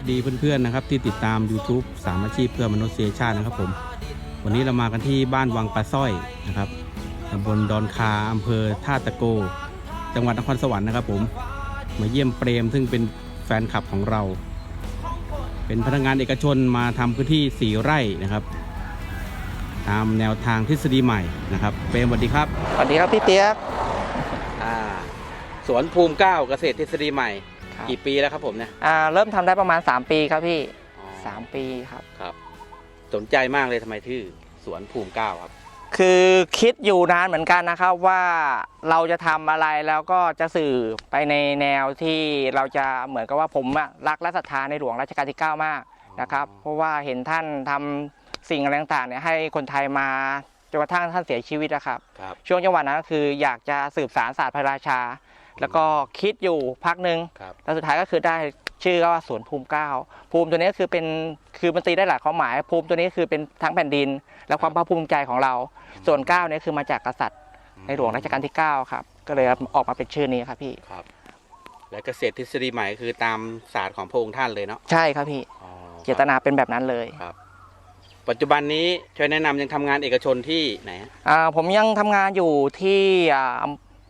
สวัสดีเพื่อนๆนะครับ ที่ติดตาม YouTube สามอาชีพเพื่อมนุษยชาตินะครับผม วันนี้เรามากันที่บ้านวังปลาสร้อยนะครับตำบลดอนคาอำเภอท่าตะโก จังหวัดนครสวรรค์นะครับผม มาเยี่ยมเปรมซึ่งเป็นแฟนคลับของเรา เป็นพนักงานเอกชนมาทำพื้นที่สีไร่นะครับ ตามแนวทางทฤษฎีใหม่นะครับ เปรมสวัสดีครับ สวัสดีครับพี่เปียกอ่าสวนภูมิเก้าเกษตรทฤษฎีใหม่ ครับกี่ปีแล้วครับผมเนี่ยอ่าเริ่มทำได้ประมาณ 3 ปีครับพี่ อ๋อ3 ปีครับ ครับ สนใจมากเลยทำไมชื่อสวนภูมิเก้าครับ คือคิดอยู่นานเหมือนกันนะครับว่าเราจะทำอะไรแล้วก็จะสื่อไปในแนวที่เราจะเหมือนกับว่าผมอะรักและศรัทธาในหลวงรัชกาลที่ 9 มากนะครับ เพราะว่าเห็นท่านทำสิ่งอะไรต่างๆเนี่ยให้คนไทยมาจนกระทั่งท่านเสียชีวิตนะครับ ครับ ช่วงจังหวะนั้นก็คืออยากจะสืบสารศาสตร์พระราชา แล้วก็คิดอยู่พักหนึ่งครับ แล้วสุดท้ายก็คือได้ชื่อว่าสวนภูมิเก้าภูมิตัวนี้คือเป็นคือมันตีได้หลายความหมาย ภูมิตัวนี้คือเป็นทั้งแผ่นดิน และความภาคภูมิใจของเรา ส่วนเก้าเนี่ยคือมาจากกษัตริย์ในหลวงรัชกาลที่9ครับ ก็เลยออกมาเป็นชื่อนี้ครับพี่ ครับ และเกษตรทฤษฎีใหม่คือตามศาสตร์ของพระองค์ท่านเลยเนาะใช่ครับพี่อ๋อเจตนาเป็นแบบนั้นเลย ครับ ปัจจุบันนี้ช่วยแนะนำยังทำงานเอกชนที่ไหนฮะอ่าผมยังทำงานอยู่ที่อ่า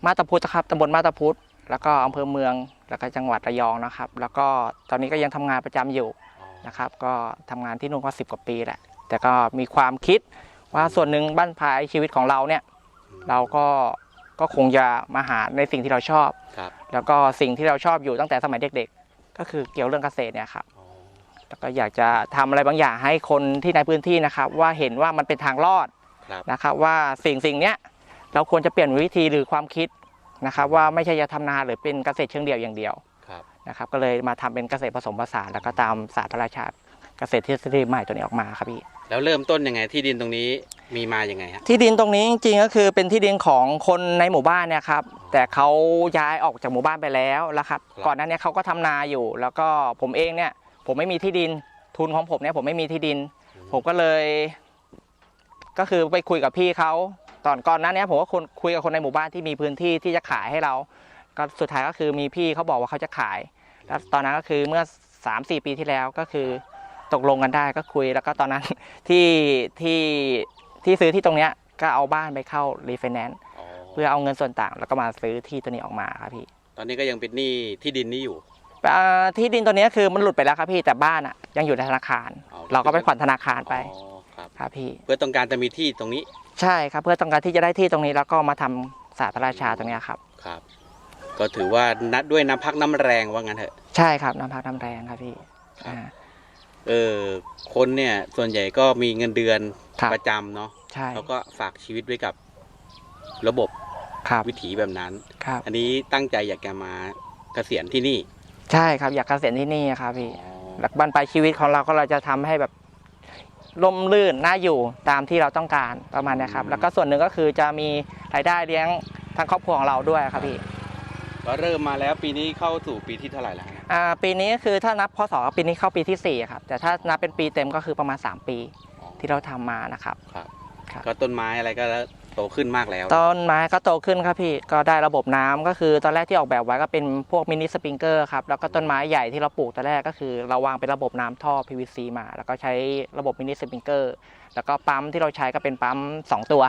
มาตาพุธครับตำบลมาตาพุธแล้วก็อำเภอเมืองแล้วก็จังหวัดระยองนะครับ แล้วก็ตอนนี้ก็ยังทำงานประจำอยู่นะครับ ก็ทำงานที่นู่นก็สิบกว่าปีแหละ แต่ก็มีความคิดว่าส่วนหนึ่งบ้านปลายชีวิตของเราเนี่ย เราก็ก็คงจะมาหาในสิ่งที่เราชอบครับแล้วก็สิ่งที่เราชอบอยู่ตั้งแต่สมัยเด็กๆ ก็คือเกี่ยวเรื่องเกษตรเนี่ยครับอ๋อแล้วก็อยากจะทำอะไรบางอย่างให้คนที่ในพื้นที่นะครับ ว่าเห็นว่ามันเป็นทางรอดครับนะครับ ว่าสิ่งสิ่งเนี้ย เราควรจะเปลี่ยนวิธีหรือความคิดนะครับ ว่าไม่ใช่จะทำนาหรือเป็นเกษตรเชิงเดี่ยวอย่างเดียวครับนะครับ ก็เลยมาทำเป็นเกษตรผสมผสานแล้วก็ตามศาสตร์พระราชาเกษตรทฤษฎีใหม่ตัวนี้ออกมาครับพี่ แล้วเริ่มต้นยังไงที่ดินตรงนี้มีมาอย่างไงฮะที่ดินตรงนี้จริงๆก็คือเป็นที่ดินของคนในหมู่บ้านเนี่ยครับแต่เขาย้ายออกจากหมู่บ้านไปแล้วแล้วครับก่อนหน้านี้เขาก็ทำนาอยู่ แล้วก็ผมเองเนี่ย ผมไม่มีที่ดินทุนของผมเนี่ยผมไม่มีที่ดิน ผมก็เลย ก็คือไปคุยกับพี่เขา ตอนก่อนหน้านี้ผมก็คนคุยกับคนในหมู่บ้านที่มีพื้นที่ที่จะขายให้เรา ก็สุดท้ายก็คือมีพี่เขาบอกว่าเขาจะขาย แล้วตอนนั้นก็คือเมื่อสามสี่ปีที่แล้วก็คือตกลงกันได้ก็คุยแล้วก็ตอนนั้นที่ที่ที่ซื้อที่ตรงเนี้ยก็เอาบ้านไปเข้ารีไฟแนนซ์อ๋อเพื่อเอาเงินส่วนต่าง แล้วก็มาซื้อที่ตัวนี้ออกมาครับพี่ ตอนนี้ก็ยังเป็นหนี้ที่ดินนี้อยู่อ่าที่ดินตัวเนี้ยคือมันหลุดไปแล้วครับพี่แต่บ้านอะยังอยู่ในธนาคารอ๋อเราก็ไปผ่อนธนาคารไปอ๋อครับครับพี่ เพื่อต้องการจะมีที่ตรงนี้ ใช่ครับ เพื่อต้องการที่จะได้ที่ตรงนี้แล้วก็มาทำศาสตร์พระราชาตรงเนี้ยครับ ครับ ก็ถือว่านัดด้วยน้ำพักน้ำแรงว่างั้นเถอะ ใช่ครับน้ำพักน้ำแรงครับพี่อ่า เออคนเนี่ยส่วนใหญ่ก็มีเงินเดือนครับ ประจำเนาะใช่แล้วก็ฝากชีวิตไว้กับระบบครับวิถีแบบนั้น ครับ อันนี้ตั้งใจอยากจะมาเกษียณที่นี่ใช่ครับอยากเกษียณที่นี่ครับพี่อ๋อหลักบันปลายชีวิตของเราก็เราจะทำให้แบบ ร่มรื่นน่าอยู่ตามที่เราต้องการประมาณเนี้ยครับ แล้วก็ส่วนหนึ่งก็คือจะมีรายได้เลี้ยงทางครอบครัวของเราด้วยครับพี่ก็เริ่มมาแล้วปีนี้เข้าสู่ปีที่เท่าไหร่แล้วฮะอ่าปีนี้ก็คือถ้านับพศปีนี้เข้าปีที่สี่ครับ แต่ถ้านับเป็นปีเต็มก็คือประมาณ 3 ปีอ๋อที่เราทำมานะครับครับครับ ก็ต้นไม้อะไรก็โตขึ้นมากแล้ว ต้นไม้ก็โตขึ้นครับพี่ก็ได้ระบบน้ำก็คือตอนแรกที่ออกแบบไว้ก็เป็นพวกมินิสปริงเกอร์ครับแล้วก็ต้นไม้ใหญ่ที่เราปลูกตอนแรกก็คือเราวางเป็นระบบน้ำท่อ PVC มา แล้วก็ใช้ระบบมินิสปริงเกอร์แล้วก็ปั๊มที่เราใช้ก็เป็นปั๊มสองตัว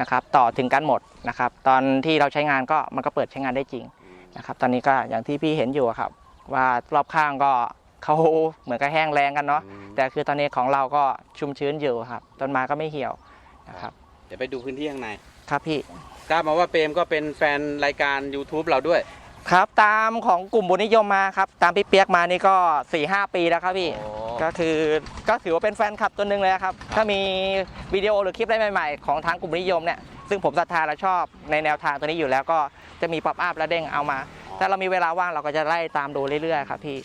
นะครับต่อถึงกันหมดนะครับตอนที่เราใช้งานก็มันก็เปิดใช้งานได้จริงนะครับตอนนี้ก็อย่างที่พี่เห็นอยู่ครับ ว่ารอบข้างก็เขาเหมือนกับแห้งแรงกันเนาะแต่คือตอนนี้ของเราก็ชุ่มชื้นอยู่ครับต้นไม้ก็ไม่เหี่ยวนะครับ เดี๋ยวไปดูพื้นที่ข้างในครับพี่ทราบมาว่าเปรมก็เป็นแฟนรายการ YouTube เราด้วย ครับตามของกลุ่มบุญนิยมมาครับ ตามพี่เปียกมานี่ก็4ี่หปีแล้วครับพี่ก็คือก็ถือว่าเป็นแฟนคลับตัวหนึ่งเลยครับ ถ้ามีวิดีโอหรือคลิปอะไรใหม่ๆ ของทางกลุ่มนิยมเนี่ยซึ่งผมศรัทธาและชอบในแนวทางตัวนี้อยู่แล้วก็จะมีป๊อปอัพและเด้งเอามาอ๋อถ้าเรามีเวลาว่างเราก็จะไล่ตามดูเรื่อยๆครับพี่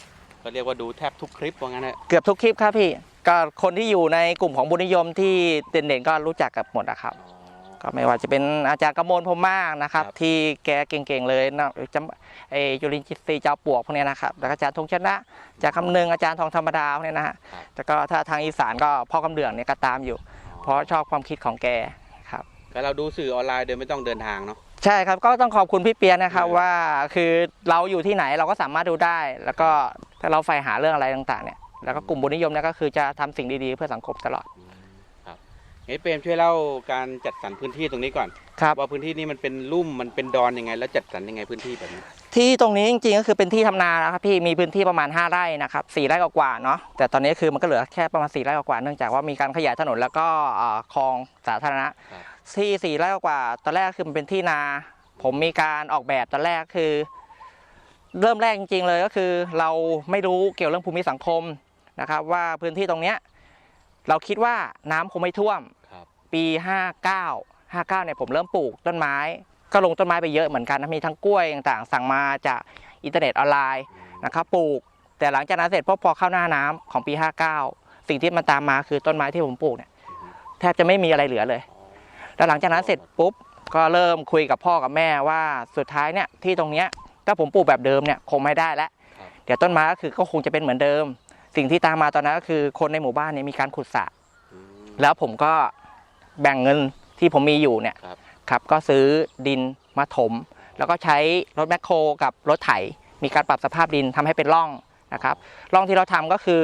ก็เรียกว่าดูแทบทุกคลิปว่างั้นเถอะเกือบทุกคลิปครับพี่ ก็คนที่อยู่ในกลุ่มของบุญนิยมที่เด่นๆก็รู้จักกับหมดนะครับ ก็ไม่ว่าจะเป็นอาจารย์กมลพรหมมากนะครับ ครับ ที่แกเก่งๆเลยนะจำไอจุลินทรีย์เจ้าปวกพวกเนี้ยนะครับแล้วก็อาจารย์ธงชนะอาจารย์คำนึงอาจารย์ทองธรรมดาพวกเนี้ยนะฮะแล้วก็ถ้าทางอีสานก็พ่อกำเดืองเนี่ยก็ตามอยู่ เพราะชอบความคิดของแกครับก็เราดูสื่อออนไลน์โดยไม่ต้องเดินทางเนาะ ใช่ครับก็ต้องขอบคุณพี่เปียนะครับเออว่าคือเราอยู่ที่ไหนเราก็สามารถดูได้ แล้วก็ถ้าเราใฝ่หาเรื่องอะไรต่างๆเนี่ย แล้วก็กลุ่มบุญนิยมเนี่ยก็คือจะทำสิ่งดีๆ เพื่อสังคมตลอดครับเฮ้ยเปรมช่วยเล่าการจัดสรรพื้นที่ตรงนี้ก่อนครับว่าพื้นที่นี้มันเป็นลุ่มมันเป็นดอนยังไง แล้วจัดสรรยังไงพื้นที่แบบนี้ ที่ตรงนี้จริงๆก็คือเป็นที่ทำนานะครับพี่มีพื้นที่ประมาณ 5 ไร่นะครับสี่ไร่กว่าๆเนาะแต่ตอนนี้คือมันก็เหลือแค่ประมาณ4ไร่กว่าๆเนื่องจากว่ามีการขยายถนนแล้วก็เอ่อคลองสาธารณะครับที่สี่ไร่กว่าๆตอนแรกคือมันเป็นที่นา ผมมีการออกแบบตอนแรกคือ เริ่มแรกจริง ๆ เลยก็คือ เราไม่รู้เกี่ยวเรื่องภูมิสังคม นะครับว่าพื้นที่ตรงเนี้ยเราคิดว่าน้ำคงไม่ท่วม ครับ ปี 59 59เนี่ยผมเริ่มปลูกต้นไม้ ก็ลงต้นไม้ไปเยอะเหมือนกันนะมีทั้งกล้วยต่างๆ สั่งมาจากอินเทอร์เน็ตออนไลน์นะครับปลูก แต่หลังจากนั้นเสร็จพอพอเข้าหน้าน้ำของปี 59 สิ่งที่มันตามมาคือต้นไม้ที่ผมปลูกเนี่ยแทบจะไม่มีอะไรเหลือเลย แล้วหลังจากนั้นเสร็จปุ๊บก็เริ่มคุยกับพ่อกับแม่ว่าสุดท้ายเนี่ยที่ตรงเนี้ยถ้าผมปลูกแบบเดิมเนี่ยคงไม่ได้แล้ว ครับ เดี๋ยวต้นไม้ก็คือก็คงจะเป็นเหมือนเดิม สิ่งที่ตามมาตอนนั้นก็คือคนในหมู่บ้านเนี่ยมีการขุดสระอืมแล้วผมก็แบ่งเงินที่ผมมีอยู่เนี่ยครับ ครับก็ซื้อดินมาถม แล้วก็ใช้รถแมคโครกับรถไถ มีการปรับสภาพดินทำให้เป็นร่องนะครับร่องที่เราทำก็คือ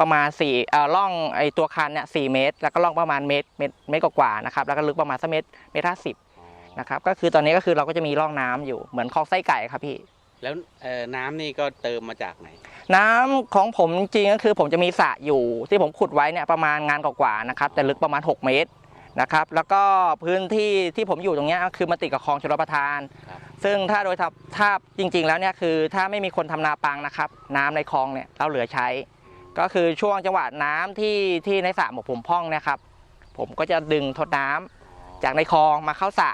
ประมาณ4เอ่อร่องไอตัวคันเนี่ยสเมตร แล้วก็ร่องประมาณเมตรเมตรเมตรกว่าๆนะครับแล้วก็ลึกประมาณสักเมตรเมตรห้าสิบอ๋อนะครับก็คือตอนนี้ก็คือเราก็จะมีร่องน้ำอยู่เหมือนคลองไส้ไก่ครับพี่ แล้วเอ่อน้ำนี่ก็เติมมาจากไหน น้ำของผมจริงๆก็คือผมจะมีสระอยู่ ที่ผมขุดไว้เนี่ยประมาณงานกว่าๆนะครับแต่ลึกประมาณ 6 เมตรนะครับ แล้วก็พื้นที่ที่ผมอยู่ตรงเนี้ยก็คือมาติดกับคลองชลประทาน ครับ ซึ่งถ้าโดยทับถ้าจริง ๆ แล้วเนี่ยคือถ้าไม่มีคนทำนาปังนะครับ น้ำในคลองเนี่ยเราเหลือใช้ ก็คือช่วงจังหวะน้ำที่ที่ในสระของผมพ่องเนะครับ ผมก็จะดึงทดน้ำจากในคลองมาเข้าสระ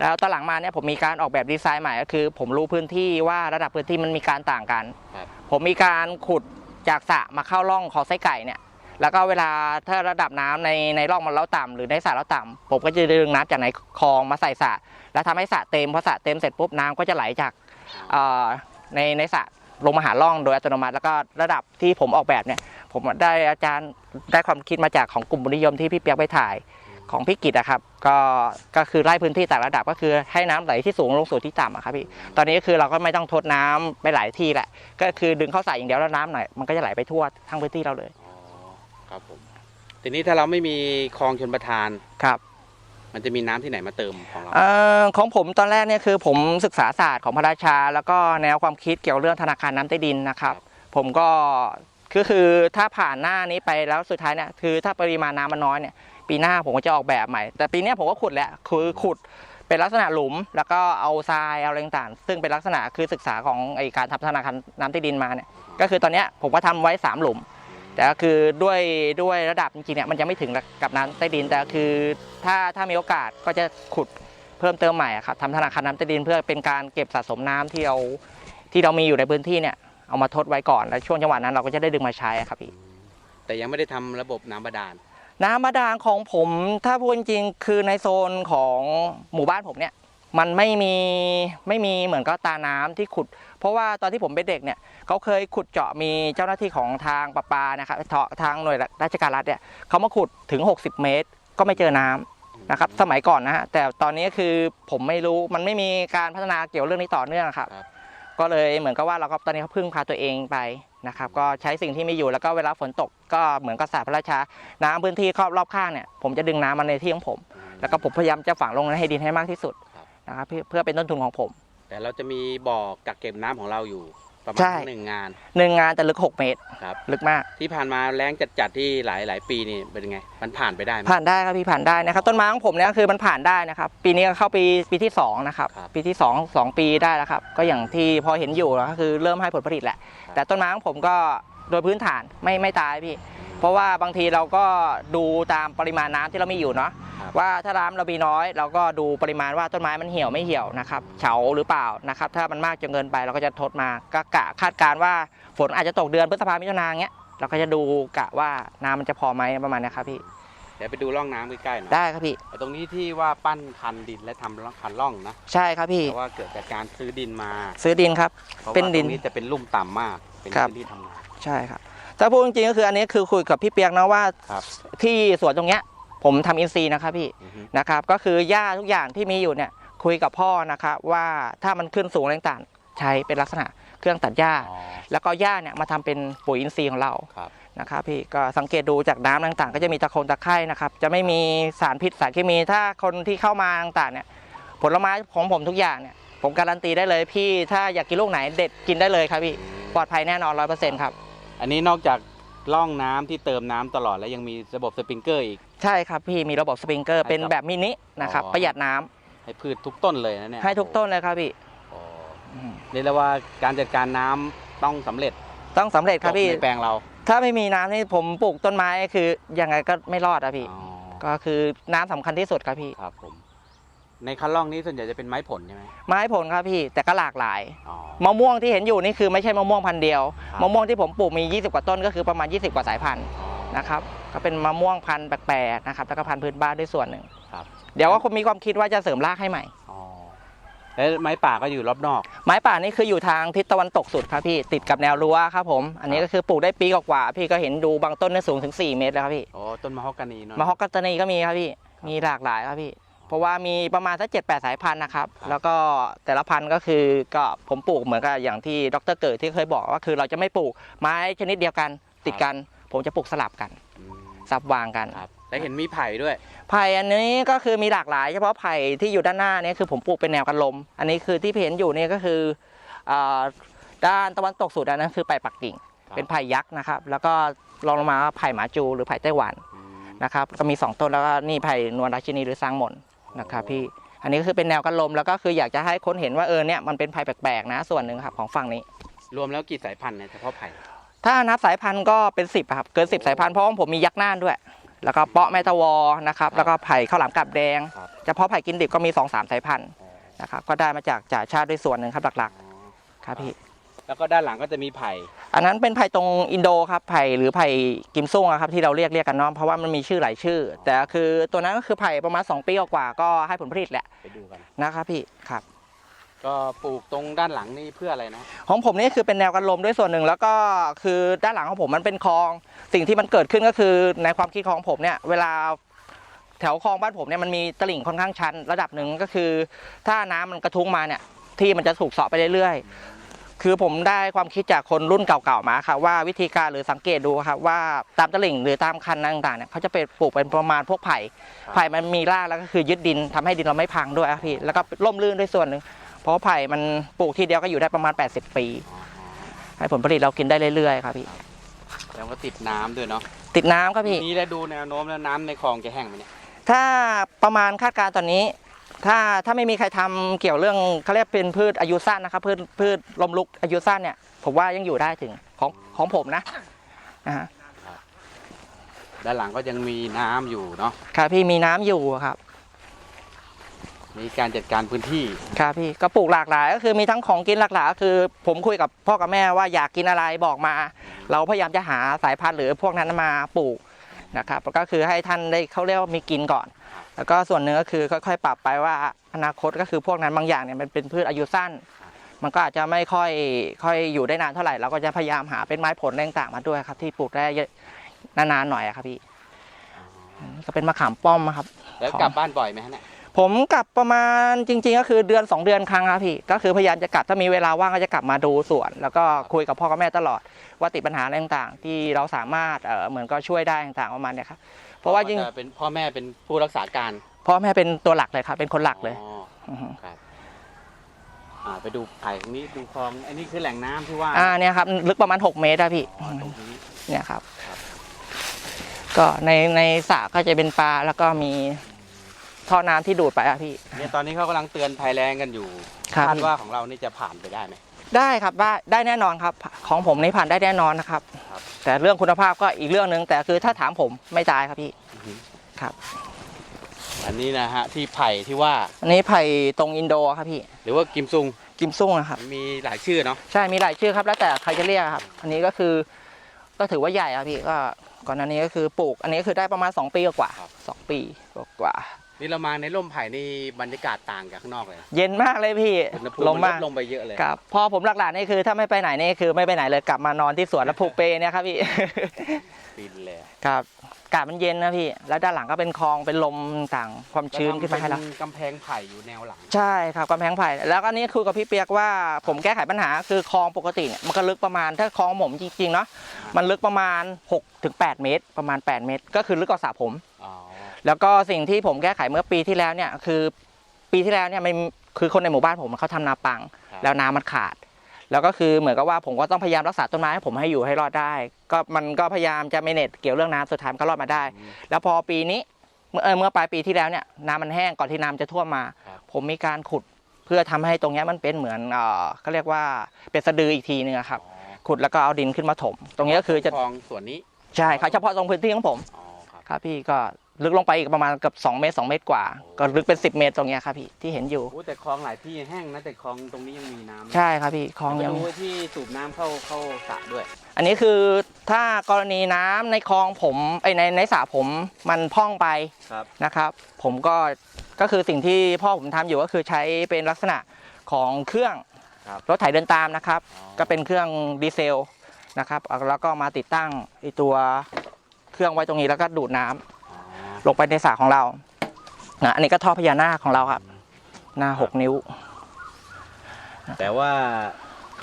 แล้วตอนหลังมาเนี่ยผมมีการออกแบบดีไซน์ใหม่ก็คือ ผมรู้พื้นที่ว่าระดับพื้นที่มันมีการต่างกันครับผมมีการขุดจากสระมาเข้าร่องของไส้ไก่เนี่ยแล้วก็เวลาถ้าระดับน้ำในในร่องมันเล้าต่ำหรือในสระเล้าต่ำผมก็จะดึงน้ำจากในคลองมาใส่สระแล้วทำให้สระเต็มพอสระเต็มเสร็จปุ๊บน้ำก็จะไหลจากเอ่อในในสระลงมาหาร่องโดยอัตโนมัติ แล้วก็ระดับที่ผมออกแบบเนี่ย ผมได้อาจารย์ได้ความคิดมาจากของกลุ่มบุญนิยมที่พี่เปียกไปถ่าย ของพี่กิตอะครับก็ก็คือไล่พื้นที่แต่ระดับก็คือให้น้ำไหลที่สูงลงสู่ที่ต่ำอะครับพี่ตอนนี้ก็คือเราก็ไม่ต้องทดน้ำไปหลายที่แหละ ก็คือดึงเข้าใส่อย่างเดียวแล้วน้ำหน่อยมันก็จะไหลไปทั่วทั้งพื้นที่เราเลยอ๋อครับผมทีนี้ถ้าเราไม่มีคลองชนประทานครับมันจะมีน้ำที่ไหนมาเติมของเราเอ่อของผมตอนแรกเนี่ยคือผมศึกษาศาสตร์ของพระราชา แล้วก็แนวความคิดเกี่ยวเรื่องธนาคารน้ำใต้ดินนะครับ ผมก็ คือคือถ้าผ่านหน้านี้ไปแล้วสุดท้ายเนี่ยคือถ้าปริมาณน้ำมันน้อยเนี่ยปีหน้าผมก็จะออกแบบใหม่ แต่ปีนี้ผมก็ขุดแหละคือขุดเป็นลักษณะหลุม แล้วก็เอาทรายเอาอะไรต่างๆซึ่งเป็นลักษณะคือศึกษาของไอการทำธนาคารน้ำใต้ดินมาเนี่ยก็คือตอนนี้ผมก็ทำไว้สามหลุม แต่ก็คือด้วยด้วยระดับจริงๆเนี่ยมันยังไม่ถึงกับน้ำใต้ดิน แต่คือถ้าถ้ามีโอกาสก็จะขุดเพิ่มเติมใหม่อะครับทำธนาคารน้ำใต้ดินเพื่อเป็นการเก็บสะสมน้ำที่เราที่เรามีอยู่ในพื้นที่เนี่ย เอามาทดไว้ก่อนแล้วช่วงจังหวะนั้นเราก็จะได้ดึงมาใช้อะครับพี่ แต่ยังไม่ได้ทำระบบน้ำบาดาล น้ำบาดาลของผมถ้าพูดจริงๆคือในโซนของหมู่บ้านผมเนี่ย มันไม่มีไม่มีเหมือนก็ตาน้ำที่ขุด เพราะว่าตอนที่ผมเป็นเด็กเนี่ยเขาเคยขุดเจาะมีเจ้าหน้าที่ของทางประปานะครับเถาะทางหน่วยราชการรัฐเนี่ยเขามาขุดถึง 60 เมตร ก็ไม่เจอน้ำนะครับสมัยก่อนนะฮะแต่ตอนนี้คือผมไม่รู้มันไม่มีการพัฒนาเกี่ยวเรื่องนี้ต่อเนื่องครับ ครับ ก็เลยเหมือนกับว่าเราก็ตอนนี้เขาพึ่งพาตัวเองไปนะครับก็ใช้สิ่งที่มีอยู่แล้วก็เวลาฝนตกก็เหมือนกับสาพระราชา น้ำพื้นที่ครอบรอบข้างเนี่ยผมจะดึงน้ำมาในที่ของผม แล้วก็ผมพยายามจะฝังลงให้ดินให้มากที่สุดครับนะครับเพื่อเพื่อเป็นต้นทุนของผม แต่เราจะมีบ่อกักเก็บน้ำของเราอยู่ ประมาณใช่ หนึ่งงานหนึ่งงานแต่ลึก 6 เมตร ครับ ลึกมาก ที่ผ่านมาแรงจัดๆที่หลายหลายปีนี่เป็นไง มันผ่านไปได้ไหม ผ่านได้ครับพี่ผ่านได้นะครับ ต้นไม้ของผมเนี่ยคือมันผ่านได้นะครับ ปีนี้ก็เข้าปีปีที่สองนะครับครับปีที่สองสองปีได้แล้วครับ ก็อย่างที่พอเห็นอยู่แล้วก็คือเริ่มให้ผลผลิตแหละแต่ต้นไม้ของผมก็โดยพื้นฐานไม่ไม่ตายพี่ เพราะว่าบางทีเราก็ดูตามปริมาณน้ำที่เรามีอยู่เนาะครับว่าถ้าน้ำเรามีน้อย เราก็ดูปริมาณว่าต้นไม้มันเหี่ยวไม่เหี่ยวนะครับเฉาหรือเปล่านะครับ ถ้ามันมากจนเกินไปเราก็จะทดมาก็กะคาดการณ์ว่าฝนอาจจะตกเดือนพฤษภาคมมิถุนายนเงี้ยเราก็จะดูกะว่าน้ำมันจะพอไหมประมาณเนี้ยครับพี่เดี๋ยวไปดูร่องน้ำใกล้ๆหน่อยได้ครับพี่ไอ้ตรงนี้ที่ว่าปั้นคันดินและทำร่องคันร่องนะ ใช่ครับพี่แต่ว่าเกิดจากการซื้อดินมา ซื้อดินครับเพราะเป็นว่าดิตนรงนี้จะเป็นลุ่มต่ำมากเป็นครับพื้นที่ทำนาใช่ครับ ถ้าพูดจริงๆก็คืออันนี้คือคุยกับพี่เปียกนะว่าครับ ที่สวนตรงเนี้ยผมทำอินซีย์นะครับพี่อือฮึ นะครับ ก็คือหญ้าทุกอย่างที่มีอยู่เนี่ยคุยกับพ่อนะครับว่าถ้ามันขึ้นสูงอะไรต่างๆใช้เป็นลักษณะเครื่องตัดหญ้า อ๋อแล้วก็หญ้าเนี่ยมาทำเป็นปุ๋ยอินทรีย์ของเราครับ นะครับพี่ก็สังเกตดูจากน้ำต่างๆ ก็จะมีตะโคงตะไคร่นะครับ จะไม่มีสารพิษสารเคมีถ้าคนที่เข้ามาต่างๆเนี่ยผลไม้ของผมทุกอย่างเนี่ยผมการันตีได้เลยพี่ถ้าอยากกินลูกไหนเด็ดกินได้เลยครับพี่ปลอดภัยแน่นอนร้อยเปอร์เซ็นต์ครับ อันนี้นอกจากร่องน้ำที่เติมน้ำตลอดแล้วยังมีระบบสปริงเกอร์อีก ใช่ครับพี่มีระบบสปริงเกอร์เป็นแบบมินินะครับอ๋อ ประหยัดน้ำให้พืชทุกต้นเลยนะเนี่ยให้ทุกต้นเลยครับพี่โอ้อืมเรียกได้ว่าการจัดการน้ำต้องสำเร็จต้องสำเร็จครับพี่ในแปลงเราถ้าไม่มีน้ำนี่ผมปลูกต้นไม้คือยังไงก็ไม่รอดอะพี่ อ๋อก็คือน้ำสำคัญที่สุดครับพี่ ครับผม ในคันร่องนี้ส่วนใหญ่จะเป็นไม้ผลใช่ไหมไม้ผลครับพี่แต่ก็หลากหลายอ๋อ มะม่วงที่เห็นอยู่นี่คือไม่ใช่มะม่วงพันธุ์เดียวครับ มะม่วงที่ผมปลูกมี 20 กว่าต้นก็คือประมาณ 20 กว่าสายพันธุ์อ๋อนะครับก็เป็นมะม่วงพันธุ์แปลกๆนะครับแล้วก็พันธุ์พื้นบ้านด้วยส่วนหนึ่งครับเดี๋ยวก็คงมีความคิดว่าจะเสริมรากให้ใหม่ อ๋อแล้วไม้ป่าก็อยู่รอบนอก ไม้ป่านี่คืออยู่ทางทิศตะวันตกสุดครับพี่ติดกับแนวรั้วครับผมอันนี้ก็คือปลูกได้ปีกว่าๆพี่ก็เห็นดูบางต้นเนี่ยสูงถึง 4 เมตรแล้วครับพี่โอ้ต้นมะฮอกกานีเนาะ มะฮอกกานีก็มีครับพี่ มีหลากหลายครับพี่ เพราะว่ามีประมาณสักเจ็ดแปดสายพันธุ์นะครับครับ แล้วก็แต่ละพันธุ์ก็คือก็ผมปลูกเหมือนกับอย่างที่ดรเกิดที่เคยบอกว่าคือเราจะไม่ปลูกไม้ชนิดเดียวกันติดกัน ผมจะปลูกสลับกันอืมสับวางกันครับแล้วเห็นมีไผ่ด้วย ไผ่อันนี้ก็คือมีหลากหลายเฉพาะไผ่ที่อยู่ด้านหน้านี่คือผมปลูกเป็นแนวกันลม อันนี้คือที่เห็นอยู่นี่ก็คืออ่าด้านตะวันตกสุดอันนั้นคือไผ่ปักกิ่งครับเป็นไผ่ยักษ์นะครับ แล้วก็รองลงมาไผ่หมาจูหรือไผ่ไต้หวันอืมนะครับ ก็มี 2 ต้นแล้วก็นี่ไผ่นวลราชินีหรือสร้างหมน นะครับพี่อันนี้ก็คือเป็นแนวกันลมแล้วก็คืออยากจะให้คนเห็นว่าเออเนี่ยมันเป็นไผ่แปลกๆนะส่วนหนึ่งครับของฝั่งนี้ รวมแล้วกี่สายพันธุ์เนี่ยเฉพาะไผ่ถ้านับสายพันธุ์ก็เป็น10ครับเกิน10 สายพันธุ์เพราะว่าผมมียักษ์น่านด้วย แล้วก็เปาะแมตาวอนะครับแล้วก็ไผ่ข้าวหลามกาบแดงครับเฉพาะไผ่กินดิบก็มี2-3สายพันธุ์อ๋อนะครับก็ได้มาจากจ่าชาติด้วยส่วนหนึ่งครับหลักอ๋อๆครับพี่ แล้วก็ด้านหลังก็จะมีไผ่ อันนั้นเป็นไผ่ตรงอินโดครับไผ่หรือไผ่กิมซุ่งอะครับที่เราเรียกเรียกกันเนาะเพราะว่ามันมีชื่อหลายชื่อ แต่คือตัวนั้นก็คือไผ่ประมาณ 2 ปีกว่าๆก็ให้ผลผลิตแหละไปดูกัน นะครับพี่ครับ ก็ปลูกตรงด้านหลังนี่เพื่ออะไรนะ ของผมนี่คือเป็นแนวกันลมด้วยส่วนหนึ่ง แล้วก็คือด้านหลังของผมมันเป็นคลอง สิ่งที่มันเกิดขึ้นก็คือในความคิดของผมเนี่ยเวลาแถวคลองบ้านผมเนี่ยมันมีตลิ่งค่อนข้างชัน ระดับหนึ่งก็คือ ถ้าน้ำมันกระทุ้งมาเนี่ยที่มันจะถูกเสาะไปเรื่อยๆ คือผมได้ความคิดจากคนรุ่นเก่าๆมาครับว่าวิธีการหรือสังเกตดูครับว่าตามตลิ่งหรือตามคันต่างๆเนี่ยเขาจะไปปลูกเป็นประมาณพวกไผ่ครับไผ่มันมีรากแล้วก็คือยึดดินทำให้ดินเราไม่พังด้วยครับพี่แล้วก็ร่มรื่นด้วยส่วนหนึ่งเพราะว่าไผ่มันปลูกทีเดียวก็อยู่ได้ประมาณ 80 ปีอ๋อให้ผลผลิตเรากินได้เรื่อยๆครับพี่แล้วก็ติดน้ำด้วยเนาะติดน้ำครับพี่นี่แล้วดูแนวโน้มแล้วน้ำในคลองจะแห้งไหมเนี่ยถ้าประมาณคาดการณ์ตอนนี้ ถ้าถ้าไม่มีใครทำเกี่ยวเรื่องเขาเรียกเป็นพืชอายุสั้นนะครับพืชพืชลมลุกอายุสั้นเนี่ยผมว่ายังอยู่ได้ถึงของของผมนะนะฮะด้านหลังก็ยังมีน้ำอยู่เนาะครับพี่มีน้ำอยู่ครับ มีการจัดการพื้นที่ครับพี่ก็ปลูกหลากหลายก็คือมีทั้งของกินหลากหลายก็คือ ผมคุยกับพ่อกับแม่ว่าอยากกินอะไรบอกมา เราพยายามจะหาสายพันธุ์หรือพวกนั้นมาปลูกนะครับก็คือให้ท่านได้เขาเรียกว่ามีกินก่อน แล้วก็ส่วนหนึ่งก็คือค่อยๆปรับไปว่าอนาคตก็คือพวกนั้นบางอย่างเนี่ยมันเป็นพืชอายุสั้น มันก็อาจจะไม่ค่อยค่อยอยู่ได้นานเท่าไหร่เราก็จะพยายามหาเป็นไม้ผลอะไรต่างๆมาด้วยครับ ที่ปลูกได้เยอะนานๆหน่อยอะครับพี่ก็เป็นมะขามป้อมครับ แล้วกลับบ้านบ่อยไหมฮะเนี่ยผมกลับประมาณจริง ๆ ก็คือเดือน 2 เดือนครั้งครับพี่ก็คือพยายามจะกลับถ้ามีเวลาว่างก็จะกลับมาดูสวน แล้วก็คุยกับพ่อกับแม่ตลอดว่าติดปัญหาอะไรต่างๆ ที่เราสามารถเอ่อเหมือนก็ช่วยได้ต่างๆประมาณเนี้ยครับ เพราะว่าจริงจะเป็นพ่อแม่เป็นผู้รักษาการพ่อแม่เป็นตัวหลักเลยครับเป็นคนหลักเลยอ๋ออฮึครับอ่าไปดูไผ่ตรงนี้ดูคลองอันนี้คือแหล่งน้ำที่ว่าอ่าเนี่ยครับลึกประมาณ 6 เมตรอะพี่อ๋อตรงนี้ เนี่ยครับ ครับ ก็ในในสระก็จะเป็นปลาแล้วก็มีท่อน้ำที่ดูดไปอะพี่เนี่ยตอนนี้เขากำลังเตือนภัยแรงกันอยู่ครับคาดว่าของเรานี่จะผ่านไปได้ไหม ได้ครับได้ได้แน่นอนครับ ของผมนี่ผ่านได้แน่นอนนะครับ ครับ แต่เรื่องคุณภาพก็อีกเรื่องหนึ่งแต่คือถ้าถามผมไม่ตายครับพี่อือฮึครับอันนี้นะฮะที่ไผ่ที่ว่าอันนี้ไผ่ตรงอินโดครับพี่หรือว่ากิมซุงกิมซุ่งนะครับ มีหลายชื่อเนาะใช่มีหลายชื่อครับ แล้วแต่ใครจะเรียกครับ อันนี้ก็คือก็ถือว่าใหญ่ครับพี่ก็ก่อนอันนี้ก็คือปลูก อันนี้ก็คือได้ประมาณ 2 ปีกว่าสองปีกว่า นี่เรามาในร่มไผ่นี่บรรยากาศต่างจากข้างนอกเลยเย็นมากเลยพี่อุณหภูมิลลมดมากลงไปเยอะเลย ครับพอผมหลักๆนี่คือถ้าไม่ไปไหนนี่คือไม่ไปไหนเลยกลับมานอนที่สวนแล้วผูกเปรเนี่ยครับพี่ ฟินเลยครับอากาศมันเย็นนะพี่ แล้วด้านหลังก็เป็นคลองเป็นลมต่างความชื้นขึ้นมาให้เราป็กำแพงไผ่อยู่แนวหลัง ใช่ครับกำแพงไผ่แล้วก็นี่คุยกับพี่เปียกว่าผมแก้ไขปัญหาคือคลองปกติเนี่ยมันก็ลึกประมาณถ้าคลองผมจริงๆเนาะมันลึกประมาณ6ถึง8เมตร ประมาณ 8 เมตร ก็คือลึกกว่าสระผมอ๋อ แล้วก็สิ่งที่ผมแก้ไขเมื่อปีที่แล้วเนี่ยคือปีที่แล้วเนี่ยมันคือคนในหมู่บ้านผมเขาทำนาปังครับแล้วน้ำมันขาด แล้วก็คือเหมือนกับว่าผมก็ต้องพยายามรักษาต้นไม้ให้ผมให้อยู่ให้รอดได้ ก็มันก็พยายามจะเมเนจเกี่ยวเรื่องน้ำสุดท้ายมันก็รอดมาได้อืมแล้วพอปีนี้เมื่อเออเมื่อปลายปีที่แล้วเนี่ยน้ำมันแห้งก่อนที่น้ำจะท่วมมาครับผมมีการขุดเพื่อทำให้ตรงเนี้ยมันเป็นเหมือนเออเขาเรียกว่าเป็นสะดืออีกทีนึงอะครับอ๋อขุดแล้วก็เอาดินขึ้นมาถม ตรงนี้ก็คือจะคลองส่วนนี้ ใช่ครับเฉพาะตรงพื้นที่ของผมอ๋อครับครับพี่ก็ ลึกลงไปอีกประมาณเกือบ2เมตร 2 เมตรกว่า ก็ลึกเป็น 10 เมตรตรงเนี้ยครับพี่ที่เห็นอยู่ โอ้แต่คลองหลายที่แห้งนะแต่คลองตรงนี้ยังมีน้ำใช่ครับพี่คลองไปยังดูที่สูบน้ำเข้าเข้าสระด้วย อันนี้คือถ้ากรณีน้ำในคลองผมไอยในในสระผมมันพร่องไปครับ นะครับ ผมก็ก็คือสิ่งที่พ่อผมทำอยู่ก็คือใช้เป็นลักษณะของเครื่องครับรถไถเดินตามนะครับ ก็เป็นเครื่องดีเซลนะครับแล้วก็มาติดตั้งไอตัวเครื่องไว้ตรงนี้แล้วก็ดูดน้ำอ๋อ ลงไปในสระของเรานะอันนี้ก็ท่อพญานาคของเราครับ หน้าหกนิ้ว แต่ว่า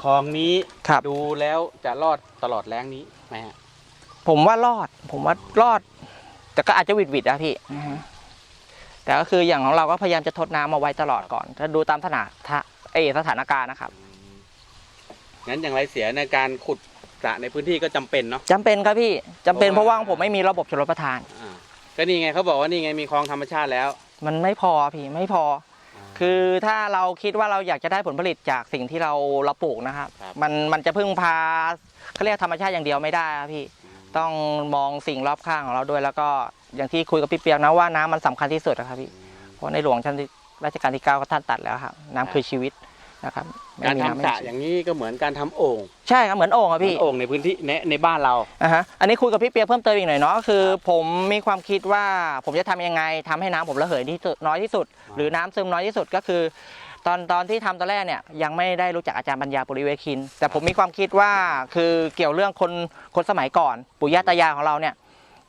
คลองนี้ครับ ดูแล้วจะรอดตลอดแรงนี้ไหมฮะผมว่ารอด ผมว่ารอด แต่ก็อาจจะหวิดหวิดๆนะพี่อือฮึแต่ก็คืออย่างของเราก็พยายามจะทดน้ำมาไว้ตลอดก่อนถ้าดูตามสถานทะเอยสถานการณ์นะครับงั้นอย่างไรเสียในการขุดสระในพื้นที่ก็จำเป็นเนาะ จำเป็นครับพี่จำเป็นเพเพราะราะว่า ว่าผมไม่มีระบบชลประทาน อ่า ก็นี่ไงเขาบอกว่านี่ไงมีคลองธรรมชาติแล้ว มันไม่พอพี่ไม่พอคือถ้าเราคิดว่าเราอยากจะได้ผลผลิตจากสิ่งที่เราเราปลูกนะครับ ครับมันมันจะพึ่งพาเขาเรียกธรรมชาติอย่างเดียวไม่ได้ครับพี่ ต้องมองสิ่งรอบข้างของเราด้วย แล้วก็อย่างที่คุยกับพี่เปียกนะว่าน้ำมันสำคัญที่สุดนะครับพี่ เพราะในหลวงท่านที่รัชกาลที่เก้าก็ท่านตัดแล้วครับน้ำคือชีวิต นะครับไม่การมีทำน้ำไม่สระมีชีอวิตย่างนี้ก็เหมือนการทำโอ่งใช่ครับเหมือนโอ่งครับเหมือพี่นโอ่งในพื้นที่ในในบ้านเรา อ่าฮะอันนี้คุยกับพี่เปียกเพิ่มเติมอีกหน่อยเนาะคือ ผมมีความคิดว่าผมจะทำยังไงทำให้น้ำผมระเหยที่สุดน้อยที่สุด หรือน้ำซึมน้อยที่สุดก็คือ ตอนตอนที่ทำตอนแรกเนี่ยยังไม่ได้รู้จักอาจารย์ปัญญาปุริเวคิน แต่ผมมีความคิดว่าคือเกี่ยวเรื่องคนคนสมัยก่อนปู่ย่าตายายของเราเนี่ย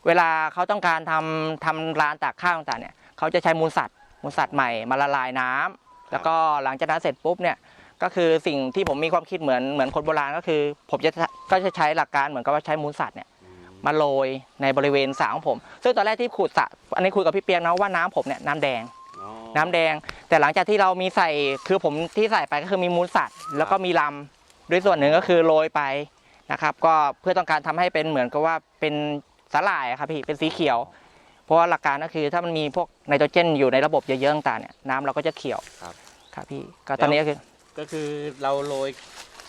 เวลาเขาต้องการทำทำร้านตากข้าวต่างๆเนี่ยเขาจะใช้มูลสัตว์มูลสัตว์ใหม่มาละลายน้ำ แล้วก็หลังจากนั้นเสร็จปุ๊บเนี่ยก็คือสิ่งที่ผมมีความคิดเหมือนเหมือนคนโบราณก็คือ ผมจะก็จะใช้หลักการเหมือนกับว่าใช้มูลสัตว์เนี่ยมาโรยในบริเวณสระของผม ซึ่งตอนแรกที่ขุดสระอันนี้คุยกับพี่เปียกนะว่าน้ำผมเนี่ยน้ำแดงอ๋อน้ำแดง แต่หลังจากที่เรามีใส่คือผมที่ใส่ไปก็คือมีมูลสัตว์ แล้วก็มีลำด้วยส่วนหนึ่งก็คือโรยไปนะครับ ก็เพื่อต้องการทำให้เป็นเหมือนกับว่าเป็นสาหร่ายอะครับพี่เป็นสีเขียว เพราะว่าหลักการก็คือถ้ามันมีพวกไนโตรเจนอยู่ในระบบเยอะๆต่างๆเนี่ยน้ำเราก็จะเขียวครับครับพี่ก็ตอนนี้ก็คือก็คือเราโรย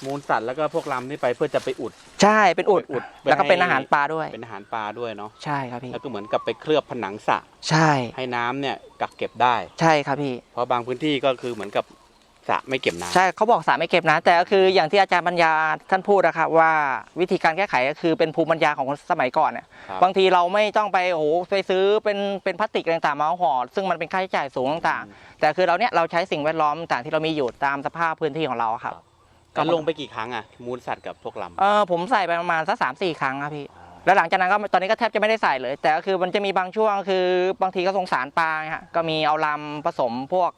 มูลสัตว์แล้วก็พวกลำนี่ไปเพื่อจะไปอุด ใช่เป็นอุดอุดแล้วก็เป็นให้อาหารปลาด้วยเป็นอาหารปลาด้วยเนาะใช่ครับพี่แล้วก็เหมือนกับไปเคลือบผนังสระใช่ ให้น้ำเนี่ยกักเก็บได้ ใช่ครับพี่ เพราะบางพื้นที่ก็คือเหมือนกับ สระไม่เก็บน้ำใช่เขาบอกสารไม่เก็บนะแต่ก็คืออย่างที่อาจารย์ปัญญาท่านพูดนะครับว่าวิธีการแก้ไขก็คือเป็นภูมิปัญญาของคนสมัยก่อนเนี่ยครับบางทีเราไม่ต้องไปโอ้โหไปซื้อเป็นเป็นพลาสติกอะไรต่างๆมาห่อซึ่งมันเป็นค่าใช้จ่ายสูงต่างๆ แต่คือเราเนี่ยเราใช้สิ่งแวดล้อมต่างที่เรามีอยู่ตามสภาพพื้นที่ของเราครับแล้วลงไปกี่ครั้งอะมูลสัตว์กับพวกลำเออผมใส่ไปประมาณสักสามสี่ครั้งครับพี่ แล้วหลังจากนั้นก็ตอนนี้ก็แทบจะไม่ได้ใส่เลย แต่ก็คือมันจะมีบางช่วงคือบางทีก็สงสารปลาไงฮะก็มีเอาลำผสมพวก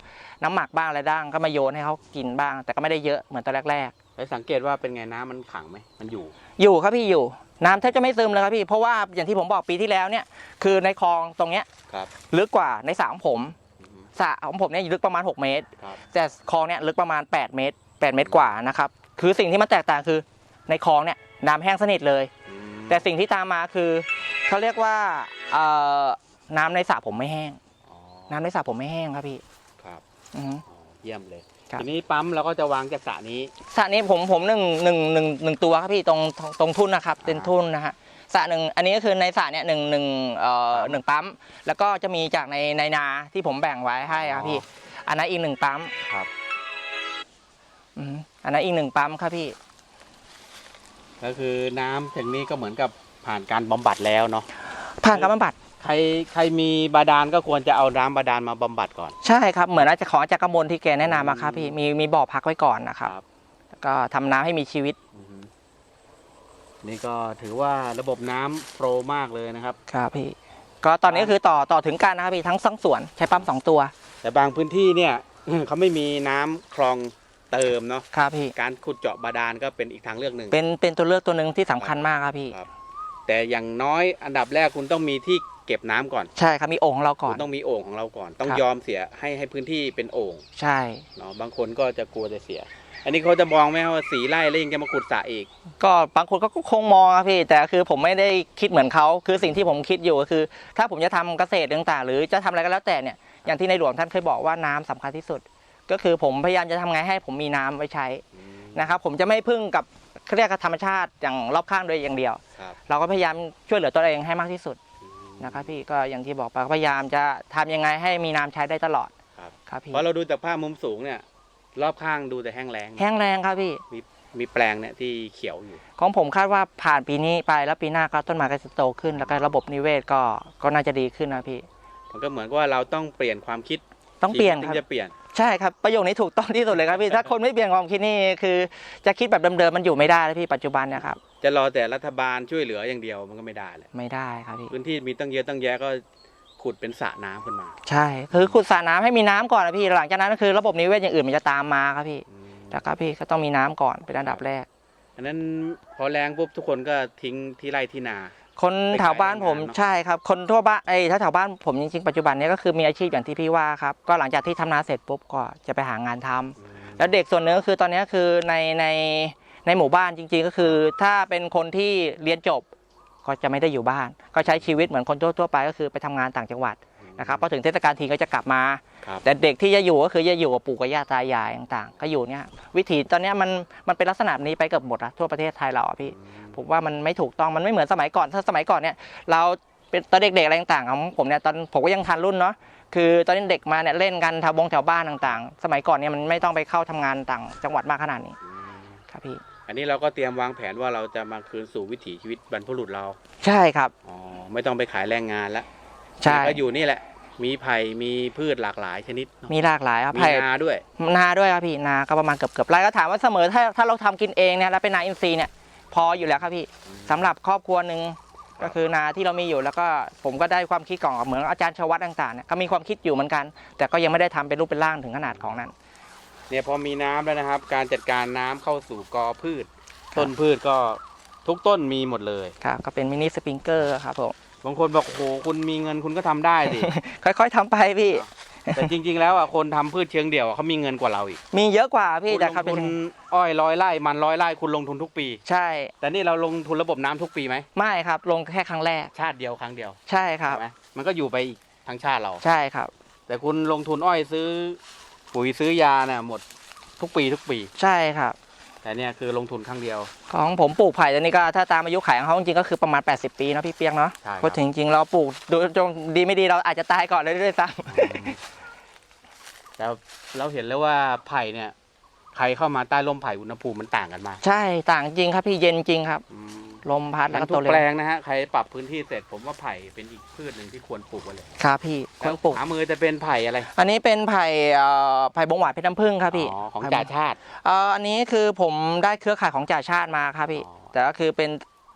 น้ำหมักบ้างอะไรบ้างก็มาโยนให้เขากินบ้าง แต่ก็ไม่ได้เยอะเหมือนตอนแรกๆไปสังเกตว่าเป็นไงน้ำมันขังไหมมันอยู่อยู่ครับพี่อยู่ น้ำแทบจะไม่ซึมเลยครับพี่เพราะว่าอย่างที่ผมบอกปีที่แล้วเนี่ยคือในคลองตรงเนี้ยครับ ลึกกว่าในสระของผมอืมสระของผมเนี่ยลึกประมาณ 6 เมตร ครับ แต่คลองเนี่ยลึกประมาณ 8 เมตร 8 เมตรกว่านะครับ คือสิ่งที่มันแตกต่างคือในคลองเนี่ยน้ำแห้งสนิทเลยอืม แต่สิ่งที่ตามมาคือเขาเรียกว่าเอ่อน้ำในสระผมไม่แห้งอ๋อน้ำในสระผมไม่แห้งครับพี่ครับอือฮึอ๋อเยี่ยมเลยครับทีนี้ปั๊มเราก็จะวางจากสระนี้สระนี้ผมผมหนึ่งหนึ่งหนึ่งหนึ่งตัวครับพี่ตรงตรงตรงทุ่นนะครับอ่าเป็นทุ่นนะฮะสระหนึ่งอันนี้ก็คือในสระเนี่ยหนึ่งหนึ่งเอ่อหนึ่งปั๊ม แล้วก็จะมีจากในในนาที่ผมแบ่งไว้ให้ครับพี่ อันนั้นอีกหนึ่งปั๊มครับอืมอันนั้นอีกหนึ่งปั๊มครับพี่ ก็คือน้ำจากนี้ก็เหมือนกับผ่านการบำบัดแล้วเนาะผ่านการบำบัด ใครใครมีบาดาลก็ควรจะเอาน้ำบาดาลมาบำบัดก่อน ใช่ครับ เหมือนอาจจะของอาจารย์กำมลที่แกแนะนำมาครับพี่มีมีบ่อพักไว้ก่อนนะครับครับ แล้วก็ทำน้ำให้มีชีวิตอือฮึนี่ก็ถือว่าระบบน้ำโปรมากเลยนะครับ ครับพี่ ก็ตอนนี้ก็คือต่อต่อถึงกันนะครับพี่ทั้งสองส่วนใช้ปั๊มสองตัว แต่บางพื้นที่เนี่ย เขาไม่มีน้ำคลอง เติมเนาะครับพี่ การขุดเจาะบาดาลก็เป็นอีกทางเลือกหนึ่งเป็นเป็นตัวเลือกตัวหนึ่งที่สำคัญมากครับพี่ ครับ แต่อย่างน้อยอันดับแรกคุณต้องมีที่เก็บน้ำก่อน ใช่ครับมีโอ่งของเราก่อคุน ณต้องมีโอ่งของเราก่อน ต้องครับ ยอมเสียให้ให้พื้นที่เป็นโอ่งใช่ เนาะบางคนก็จะกลัวจะเสีย อันนี้เขาจะมองไหมว่าสีไร่แล้วยังจะมาขุดสระอีก ก็บางคนก็คงมองครับพี่ แต่คือผมไม่ได้คิดเหมือนเขาคือสิ่งที่ผมคิดอยู่ก็คือ ถ้าผมจะทำเกษตรต่างๆ หรือจะทำอะไรก็แล้วแต่เนี่ยอย่างที่ในหลวงท่านเคยบอกว่าน้ำสำคัญที่สุด ก็คือผมพยายามจะทำไงให้ผมมีน้ำไว้ใช้นะครับผมจะไม่พึ่งกับเขาเรียกกับธรรมชาติอย่างรอบข้างโดยอย่างเดียว ครับเราก็พยายามช่วยเหลือตัวเองให้มากที่สุดนะครับพี่ก็อย่างที่บอกไปก็พยายามจะทำยังไงให้มีน้ำใช้ได้ตลอดครับ ครับพี่เพราะเราดูจากภาพมุมสูงเนี่ย รอบข้างดูแต่แห้งแล้งแห้งแรงครับพี่ มีมีแปลงเนี่ยที่เขียวอยู่ ของผมคาดว่าผ่านปีนี้ไปแล้วปีหน้าก็ต้นไม้ก็จะโตขึ้นแล้วก็ระบบนิเวศก็ก็น่าจะดีขึ้นนะพี่ มันก็เหมือนกับว่าเราต้องเปลี่ยนความคิดต้องเปลี่ยนชีวิตครับถึงจะเปลี่ยน ใช่ครับประโยคนี้ถูกต้องที่สุดเลยครับพี่ถ้าคนไม่เปลี่ยนความคิดนี่คือจะคิดแบบเดิมๆมันอยู่ไม่ได้แล้วพี่ปัจจุบันเนี่ยครับจะรอแต่รัฐบาลช่วยเหลืออย่างเดียวมันก็ไม่ได้แหละไม่ได้ครับพี่พื้นที่มีตั้งเยอะตั้งแยะก็ขุดเป็นสระน้ำขึ้นมาใช่คือขุดสระน้ำให้มีน้ำก่อนนะพี่หลังจากนั้นก็คือระบบนิเวศอย่างอื่นมันจะตามมาครับพี่อืมนะครับพี่ก็ต้องมีน้ำก่อนเป็นอันดับแรก อันนั้นพอแรงปุ๊บทุกคนก็ทิ้งที่ไร่ที่นา คนไปขายแถวบ้านผมแรงงานเนอะใช่ครับ คนทั่วบ้านไอ้ถ้าแถวบ้านผมจริงๆปัจจุบันเนี้ก็คือมีอาชีพอย่างที่พี่ว่าครับก็หลังจากที่ทำนาเสร็จปุ๊บก็จะไปหางานทำแล้วเด็กส่วนหนึงก็คือตอนนี้คือในในในหมู่บ้านจริง ๆ ก็คือ ถ้าเป็นคนที่เรียนจบก็จะไม่ได้อยู่บ้าน ก็ใช้ชีวิตเหมือนคนทั่วๆไปก็คือไปทำงานต่างจังหวัด นะครับพอถึงเทศกาลทีก็จะกลับมา ครับแต่เด็กที่จะอยู่ก็คือจะอยู่กับปู่กับย่าตายายต่างๆ ก็อยู่เนี่ยวิถีตอนเนี้ยมันมันเป็นลักษณะนี้ไปเกือบหมดละทั่วประเทศไทยเราอะพี่ ผมว่ามันไม่ถูกต้องมันไม่เหมือนสมัยก่อนถ้าสมัยก่อนเนี่ยเราเป็นตอนเด็กๆอะไรต่างๆของผมเนี่ยตอนผมก็ยังทันรุ่นเนาะคือตอนนี้เด็กมาเนี่ยเล่นกันแถวบงแถวบ้านต่างๆ สมัยก่อนเนี่ยมันไม่ต้องไปเข้าทำงานต่างจังหวัดมากขนาดนี้อืมครับพี่อันนี้เราก็เตรียมวางแผนว่าเราจะมาคืนสู่วิถีชีวิตบรรพบุรุษเรา ใช่ครับ อ๋อ ไม่ต้องไปขายแรงงานแล้ว ใช่ ก็อยู่นี่แหละ มีไผ่มีพืชหลากหลายชนิดเนอะมีหลากหลายครับมีไผ่นาด้วย นาด้วยครับพี่นาก็ประมาณเกือบเกือบๆไร่ก็ถามว่าเสมอถ้าถ้าเราทำกินเองเนี่ยแล้วเป็นนาอินทรีย์เนี่ยพออยู่แล้วครับพี่สำหรับครอบครัวหนึ่งก็คือนาที่เรามีอยู่แล้วก็ผมก็ได้ความคิดก่อนเหมือนอาจารย์ชวัตต่างๆเนี่ยก็มีความคิดอยู่เหมือนกัน แต่ก็ยังไม่ได้ทำเป็นรูปเป็นร่างถึงขนาดของนั้น เนี่ยพอมีน้ำแล้วนะครับ การจัดการน้ำเข้าสู่กอพืชต้นพืชก็ทุกต้นมีหมดเลย ครับก็เป็นมินิสปริงเกอร์ครับผม บางคนบอกโอ้โหคุณมีเงินคุณก็ทำได้สิค่อยๆทำไปพี่ แต่จริง ๆ แล้วอะคนทำพืชเชิงเดี่ยวอะเขามีเงินกว่าเราอีกมีเยอะกว่าพี่คุณแต่ลครับงทุนอ้อยร้อยไร่มันร้อยไร่คุณลงทุนทุกปี ใช่ แต่นี่เราลงทุนระบบน้ำทุกปีไหมไม่ครับลงแค่ครั้งแรก ชาติเดียวครั้งเดียวใช่ครับ ใช่ไหมมันก็อยู่ไปอีกทั้งชาติเรา ใช่ครับ แต่คุณลงทุนอ้อยซื้อ ปุ๋ยซื้อยาเนี่ยหมดทุกปีทุกปี ใช่ครับ แต่เนี่ยคือลงทุนครั้งเดียว ของผมปลูกไผ่ตัวนี้ก็ถ้าตามอายุขายของเขาจริงๆก็คือประมาณ 80 ปีเนาะพี่เปียกเนาะใช่ครับ พูดถึงจริงๆเราปลูกดูจงดีไม่ดีเราอาจจะตายก่อนเลยด้วยซ้แต่เราเห็นแล้วว่าไผ่เนี่ย ใครเข้ามาใต้ร่มไผ่อุณหภูมิมันต่างกันมากำใช่ต่างจริงครับพี่เย็นจริงครับ อืมลมพัดแล้วงั้ก็นโตทุกเร็วแปลงนะฮะใครปรับพื้นที่เสร็จผมว่าไผ่เป็นอีกพืชหนึ่งที่ควรปลูกไว้เลยครับพี่ควรปลูกหามือจะเป็นไผ่อะไรอันนี้เป็นไผ่เอ่อไผ่บงหวานเพชรน้ำผึ้งครับพี่อ๋อของไผ่จ่าชาติ เอ่ออันนี้คือผมได้เครือข่ายของจ่าชาติมาครับพี่ อ๋อ แต่ก็คือเป็น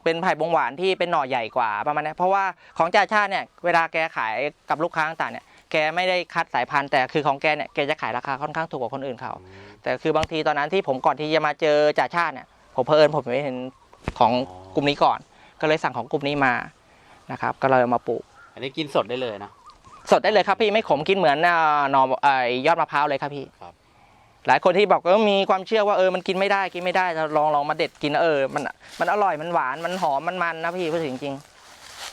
เป็นไผ่บงหวานที่เป็นหน่อใหญ่กว่าประมาณนี้เพราะว่าของจ่าชาติเนี่ยเวลาแกขายกับลูกค้าต่างๆเนี่ย แกไม่ได้คัดสายพันธุ์แต่คือของแกเนี่ยแกจะขายราคาค่อนข้างถูกกว่าคนอื่นเขาแต่คือบางทีตอนนั้นที่ผมก่อนที่จะมาเจอจ่าชาติเนี่ยผมเพอิญผมไม่เห็นของกลุ่มนี้ก่อน ก็เลยสั่งของกลุ่มนี้มานะครับก็เลยเอามาปลูก อันนี้กินสดได้เลยนะ สดได้เลยครับพี่ไม่ขมกินเหมือนเอ่อหน่อเอ่อยอดมะพร้าวเลยครับพี่ครับหลายคนที่บอกว่ามีความเชื่อว่าเออมันกินไม่ได้กินไม่ได้เราลองลองมาเด็ดกินเออมันมันอร่อยมันหวานมันหอมมันมันนะพี่พูดถึงจริง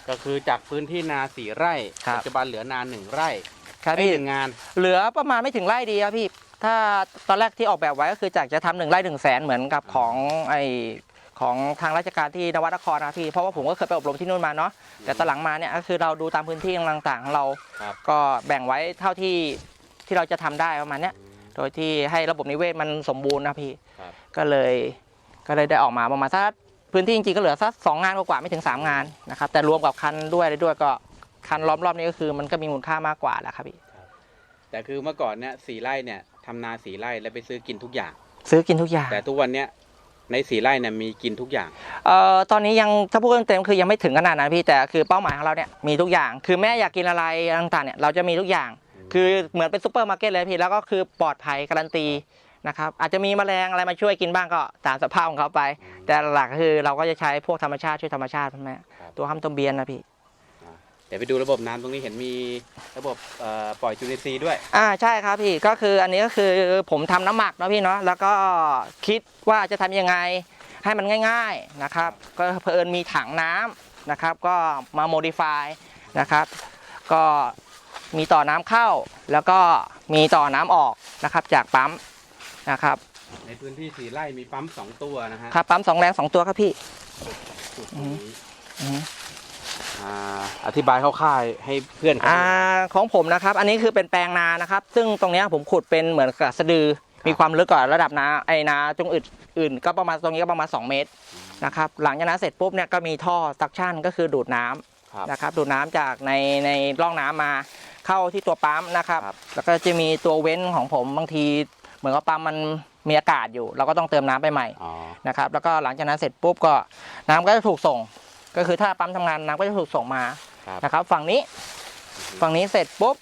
ก็คือจากพื้นที่นาสี่ไร่ครับ ปัจจุบันเหลือนาหนึ่งไร่ๆครับไอ้พี่หนึ่งงาน เหลือประมาณไม่ถึงไร่ดีครับพี่ ถ้าตอนแรกที่ออกแบบไว้ก็คือจากจะทำหนึ่งไร่หนึ่งแสนเหมือนกับของไอของทางราชการที่นวัดนครนะพี่เพราะว่าผมก็เคยไปอบรมที่นู่นมาเนาะแต่ตอนหลังมาเนี่ยก็คือเราดูตามพื้นที่ต่างๆของเรา ครับ ก็แบ่งไว้เท่าที่ที่เราจะทำได้ประมาณเนี้ย โดยที่ให้ระบบนิเวศมันสมบูรณ์นะพี่ ครับ ก็เลยก็เลยได้ออกมาประมาณสัก พื้นที่จริงๆก็เหลือสักสองงานกว่าๆไม่ถึงสามงานนะครับแต่รวมกับคันด้วยอะไรด้วยก็คันล้อมรอบนี้ก็คือมันก็มีมูลค่ามากกว่าแหละครับพี่แต่คือเมื่อก่อนเนี่ยสี่ไร่เนี่ยทำนาสี่ไร่แล้วไปซื้อกินทุกอย่าง ซื้อกินทุกอย่าง แต่ทุกวันเนี้ยในสี่ไร่เนี่ยมีกินทุกอย่างเอ่อตอนนี้ยังถ้าพูดเต็มๆคือยังไม่ถึงขนาดนั้นพี่แต่คือเป้าหมายของเราเนี่ยมีทุกอย่าง คือแม่อยากกินอะไรต่างๆเนี่ยเราจะมีทุกอย่าง คือเหมือนเป็นซูเปอร์มาร์เก็ตเลยพี่แล้วก็คือปลอดภัยการันตี นะครับอาจจะมีแมลงอะไรมาช่วยกินบ้างก็ตามสภาพของเขาไป แต่หลักๆคือเราก็จะใช้พวกธรรมชาติช่วยธรรมชาติใช่ไหมครับตัวห้ามตัวเบียนนะพี่เดี๋ยวไปดูระบบน้ำตรงนี้เห็นมีระบบเอ่อปล่อยจุลินทรีย์ด้วย อ่าใช่ครับพี่ก็คืออันนี้ก็คือผมทำน้ำหมักเนาะพี่เนาะแล้วก็คิดว่าจะทำยังไงให้มันง่าย ๆนะครับ ก็เพอิญมีถังน้ำนะครับ ก็มาโมดิฟายนะครับ ก็มีต่อน้ำเข้า แล้วก็มีต่อน้ำออกนะครับ จากปั๊ม นะครับในพื้นที่สี่ไร่มีปั๊มสองตัวนะฮะครับปั๊มสองแรงสองตัวครับพี่ จุดตรงนี้อือฮึอ่าอธิบายคร่าวๆให้เพื่อนเขาอ่าดูของผมนะครับ อันนี้คือเป็นแปลงนานะครับ ซึ่งตรงเนี้ยผมขุดเป็นเหมือนกับสะดือ มีความลึกกว่าระดับนาไอ้นาตรงอื่นอื่น ก็ประมาณตรงนี้ก็ประมาณ 2 เมตรนะครับ หลังจากนั้นเสร็จปุ๊บเนี่ยก็มีท่อซักชั่นก็คือดูดน้ำ ครับ นะครับดูดน้ำจากในในร่องน้ำมาเข้าที่ตัวปั๊มนะครับ ครับ แล้วก็จะมีตัวเว้นของผมบางที เหมือนกับปั๊มมันมีอากาศอยู่ เราก็ต้องเติมน้ำไปใหม่อ๋อนะครับแล้วก็หลังจากนั้นเสร็จปุ๊บก็น้ำก็จะถูกส่ง ก็คือถ้าปั๊มทำงานน้ำก็จะถูกส่งมาครับนะครับ ฝั่งนี้ฝั่งนี้เสร็จปุ๊บ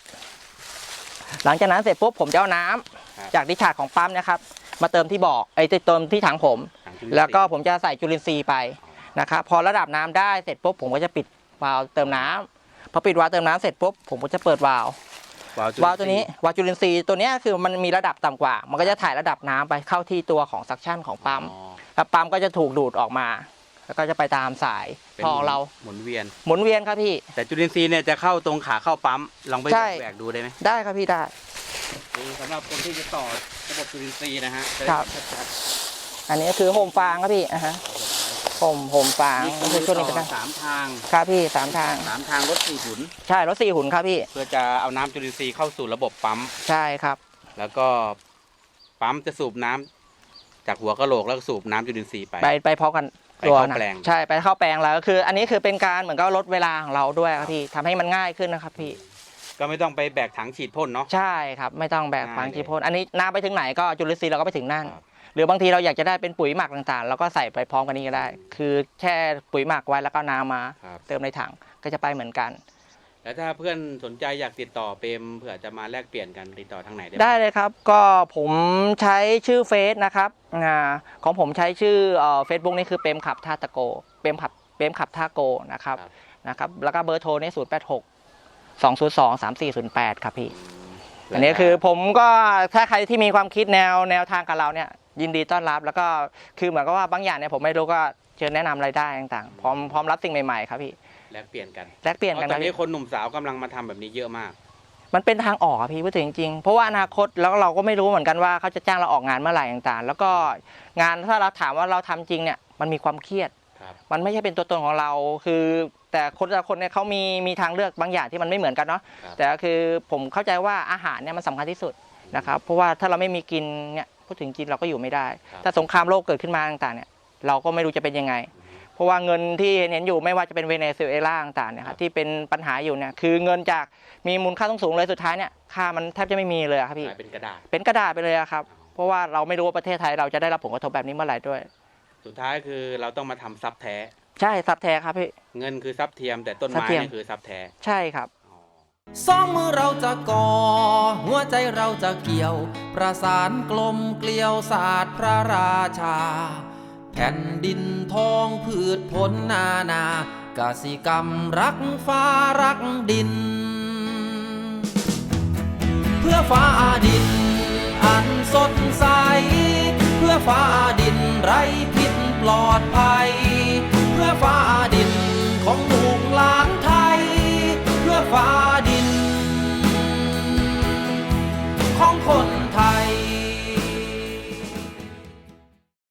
หลังจากนั้นเสร็จปุ๊บผมจะเอาน้ำครับจากดิชาร์จของปั๊มเนะครับ มาเติมที่บ่อไอ้ยเติมที่ถังผม ถังจุลินทรีย์ แล้วก็ผมจะใส่จุลินทรีย์ไปนะครับพอระดับน้ำได้เสร็จปุ๊บผมก็จะปิดวาล์วเติมน้ำพอปิดวาล์วเติมน้ำเสร็จปุ๊บผมก็จะเปิดวาล์ว วาล์วจุลิวาล์วตัวนี้วาล์วจุลินทรีย์ตัวเนี้ยคือมันมีระดับต่ำกว่า มันก็จะถ่ายระดับน้ำไปเข้าที่ตัวของซักชั่นของปั๊มอ๋อแล้วปั๊มก็จะถูกดูดออกมา แล้วก็จะไปตามสายเป็นทองเราหมุนเวียน หมุนเวียนครับพี่ แต่จุลินทรีย์เนี่ยจะเข้าตรงขาเข้าปั๊มลองไปใช่แบกดูได้ไหมได้ครับพี่ได้คือสำหรับคนที่จะต่อระบบจุลินทรีย์นะฮะจะคได้รับ ชัดอันนี้คือโฮมฟางครับพี่อะฮะโฮมโฮมฟางๆนี่ก็คืคืออช่วงนี้ต่ก็อได้สามทางครับพี่สามทางสามทางรถสี่หุน ใช่รถสี่หุ่นครับพี่ เพื่อจะเอาน้ำจุลินทรีย์เข้าสู่ระบบปั๊ม ใช่ครับ แล้วก็ปั๊มจะสูบน้ำจากหัวกะโหลกแล้วก็สูบน้ำจุลินทรีย์ไป ไปไปพร้อมกันไปตัวเข้านะแปลง ใช่ไปเข้าแปลงแล้วก็คือ อันนี้คือเป็นการเหมือนกับลดเวลาของเราด้วยครับพี่ทำให้มันง่ายขึ้นนะครับพี่ ก็ไม่ต้องไปแบกถังฉีดพ่นเนาะ ใช่ครับ ไม่ต้องแบกง่ายฟางเลยที่พ่นอันนี้น้ำไปถึงไหนก็จุลินทรีย์เราก็ไปถึงนั่น ครับ หรือบางทีเราอยากจะได้เป็นปุ๋ยหมักต่างๆเราก็ใส่ไปพร้อมกันนี้ก็ได้ คือแช่ปุ๋ยหมักไว้แล้วก็น้ำมา ครับ เติมในถังก็จะไปเหมือนกัน แล้วถ้าเพื่อนสนใจอยากติดต่อเปรมเผื่อจะมาแลกเปลี่ยนกันติดต่อทางไหนได้บ้างได้เลยครับ ก็ผมใช้ชื่อเฟซนะครับอ่าของผมใช้ชื่อเฟซบุ๊กนี่คือเปรมขับท่าตะโกเปรมขับเปรมขับท่าโกนะครับครับนะครับ แล้วก็เบอร์โทรนี่ศูนย์แปดหกสองศูนย์สองสามสี่ศูนย์แปดครับพี่มอันนี้คือผมก็ถ้าใครที่มีความคิดแนวแนวทางกับเราเนี่ย ยินดีต้อนรับแล้วก็คือเหมือนกับว่าบางอย่างเนี่ยผมไม่รู้ก็เชิญแนะนำรายได้ต่างๆ พร้อมพร้อมรับสิ่งใหม่ๆครับพี่แลกเปลี่ยนกันแลกเปลี่ยนเพกันราะตคอรันบนี้พี่ คนหนุ่มสาวกำลังมาทำแบบนี้เยอะมาก มันเป็นทางออกอะพี่พูดถึงจริงๆเพราะว่าอนาคตแล้วเราก็ไม่รู้เหมือนกันว่าเขาจะจ้างเราออกงานเมื่อไหร่ต่างๆ แล้วก็งานถ้าเราถามว่าเราทำจริงเนี่ยมันมีความเครียด ครับ มันไม่ใช่เป็นตัวตนของเราคือ แต่คนแต่ละคนเนี่ยเขามีมีทางเลือกบางอย่างที่มันไม่เหมือนกันเนาะครับ แต่ก็คือผมเข้าใจว่าอาหารเนี่ยมันสำคัญที่สุดนะครับเพราะว่าถ้าเราไม่มีกินเนี่ย พูดถึงกินเราก็อยู่ไม่ได้ครับถ้าสงครามโลกเกิดขึ้นมาต่างๆเนี่ยเราก็ไม่รู้จะเป็นยังไง เพราะว่าเงินที่เห็นอยู่ไม่ว่าจะเป็นเวเนซุเอลาต่างๆเนี่ยครับที่เป็นปัญหาอยู่เนี่ยคือเงินจากมีมูลค่าสูงๆเลยสุดท้ายเนี่ยค่ามันแทบจะไม่มีเลยอะครับพี่กลายเป็นกระดาษเป็นกระดาษไปเลยอะครับเพราะว่าเราไม่รู้ว่าประเทศไทยเราจะได้รับผลกระทบแบบนี้เมื่อไหร่ด้วย สุดท้ายคือเราต้องมาทำซับแท้ ใช่ซับแท้ครับพี่เงินคือซับเทียมแต่ต้นทรัพไม้ย์เทียมนี่คือซับแท้ใช่ครับอ๋อ สองมือเราจะก่อ หัวใจเราจะเกี่ยว ประสานกลมเกลียวศาสตร์พระราชา แผ่นดินทองพืชผลนานากสิกรรมรักฟ้ารักดิน เพื่อฟ้าดิน อันสดใส เพื่อฟ้าดินไร้พิษปลอดภัย เพื่อฟ้าดินของลูกหลานไทย เพื่อฟ้าดิน ของคน